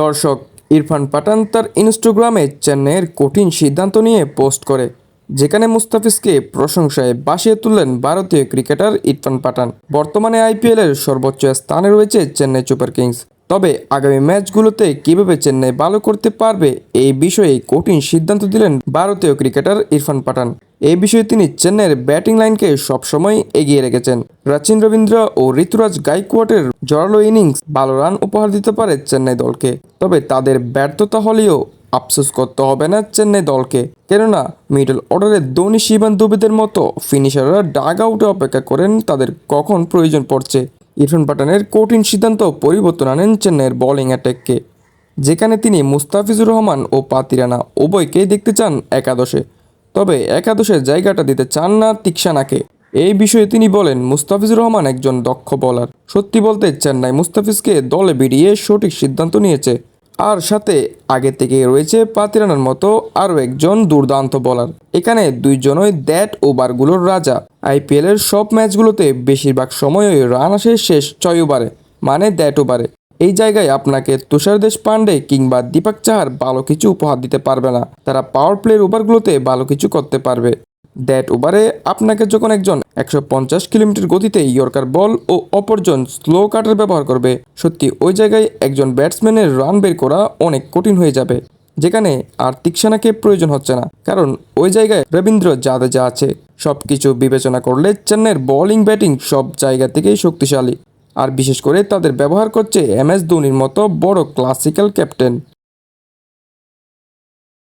দর্শক ইরফান পাঠান তার ইনস্টাগ্রামে চেন্নাইয়ের কঠিন সিদ্ধান্ত নিয়ে পোস্ট করে, যেখানে মুস্তাফিজকে প্রশংসায় বাসিয়ে তুললেন ভারতীয় ক্রিকেটার ইরফান পাঠান। বর্তমানে আইপিএলের সর্বোচ্চ স্থানে রয়েছে চেন্নাই সুপার কিংস। তবে আগামী ম্যাচগুলোতে কীভাবে চেন্নাই ভালো করতে পারবে, এই বিষয়ে কঠিন সিদ্ধান্ত দিলেন ভারতীয় ক্রিকেটার ইরফান পাঠান। এই বিষয়ে তিনি চেন্নাইয়ের ব্যাটিং লাইনকে সবসময় এগিয়ে রেখেছেন। রাচিন রবীন্দ্র ও ঋতুরাজ গাইকোয়াটের জোরালো ইনিংস ভালো রান উপহার দিতে পারে চেন্নাই দলকে। তবে তাদের ব্যর্থতা হলেও আফসোস করতে হবে না চেন্নাই দলকে। কেননা, মিডল অর্ডারে ধোনি, শিবান দুবেদের মতো ফিনিশাররা ডাগ আউটে অপেক্ষা করেন তাদের কখন প্রয়োজন পড়ছে। ইরফান পাঠানের কঠিন সিদ্ধান্ত পরিবর্তন আনেন চেন্নাইয়ের বোলিং অ্যাটাককে। যেখানে তিনি মুস্তাফিজুর রহমান ও পাতিরানা উভয়কেই দেখতে চান একাদশে। তবে একাদশের জায়গাটা দিতে চান না তিক্সানাকে। এই বিষয়ে তিনি বলেন, মুস্তাফিজুর রহমান একজন দক্ষ বোলার। সত্যি বলতে চেন্নাই মুস্তাফিজকে দলে বেরিয়ে সঠিক সিদ্ধান্ত নিয়েছে। আর সাথে আগে থেকে রয়েছে পাতিরানার মতো আরও একজন দুর্দান্ত বোলার। এখানে দুইজনই দ্যাট ওভারগুলোর রাজা। আইপিএলের সব ম্যাচগুলোতে বেশিরভাগ সময়ই রান আসে শেষ ছয় ওভারে মানে দ্যাট ওভারে। এই জায়গায় আপনাকে তুষার দেশ পান্ডে কিংবা দীপক চাহার ভালো কিছু উপহার দিতে পারবে না। তারা পাওয়ার প্লের ওভারগুলোতে ভালো কিছু করতে পারবে। দ্যাট ওভারে আপনাকে যখন একজন একশো পঞ্চাশ কিলোমিটার গতিতে ইয়র্কার বল ও অপরজন স্লো কাটার ব্যবহার করবে, সত্যি ওই জায়গায় একজন ব্যাটসম্যানের রান বের করা অনেক কঠিন হয়ে যাবে। যেখানে আর তিক্সানাকে প্রয়োজন হচ্ছে না, কারণ ওই জায়গায় রবীন্দ্র জাদেজা আছে। সব কিছু বিবেচনা করলে চেন্নাইয়ের বোলিং ব্যাটিং সব জায়গা থেকেই শক্তিশালী। আর বিশেষ করে তাদের ব্যবহার করছে এম এস ধোনির মতো বড় ক্লাসিক্যাল ক্যাপ্টেন